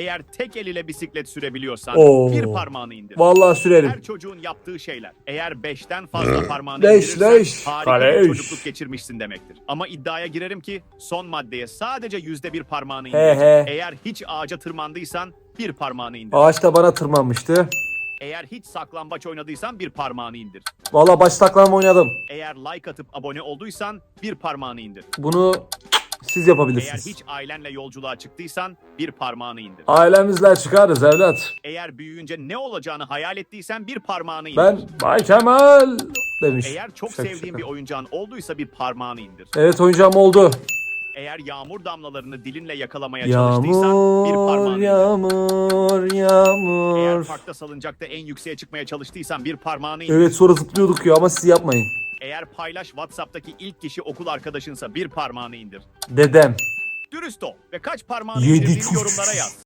Eğer tek el ile bisiklet sürebiliyorsan Oo. bir parmağını indir. Vallahi sürerim. Her çocuğun yaptığı şeyler. Eğer beşten fazla parmağını Beş, indirirsen beş. harika Kale bir üç. çocukluk geçirmişsin demektir. Ama iddiaya girerim ki son maddeye sadece yüzde bir parmağını indir. He he. Eğer hiç ağaca tırmandıysan bir parmağını indir. Ağaç da bana tırmanmıştı. Eğer hiç saklambaç oynadıysan bir parmağını indir. Vallahi baş taklamı oynadım. Eğer like atıp abone olduysan bir parmağını indir. Bunu siz Eğer yapabilirsiniz. hiç ailenle yolculuğa çıktıysan bir parmağını indir. Ailemizle çıkarız evlat. Eğer büyüyünce ne olacağını hayal ettiysen bir parmağını indir. Ben Bay Kemal demiş. Eğer çok Şaka sevdiğin şaka. bir oyuncağın olduysa bir parmağını indir. Evet oyuncağım oldu. Eğer yağmur damlalarını dilinle yakalamaya çalıştıysan bir Yağmur, parmağını indir. yağmur, Eğer yağmur. parkta salıncakta en yükseğe çıkmaya çalıştıysan bir parmağını indir. Evet sonra zıplıyorduk ya ama siz yapmayın. Eğer paylaş WhatsApp'taki ilk kişi okul arkadaşınsa bir parmağını indir. Dedem. Dürüst ol ve kaç parmağını Yedi indirdiğini yorumlara yaz.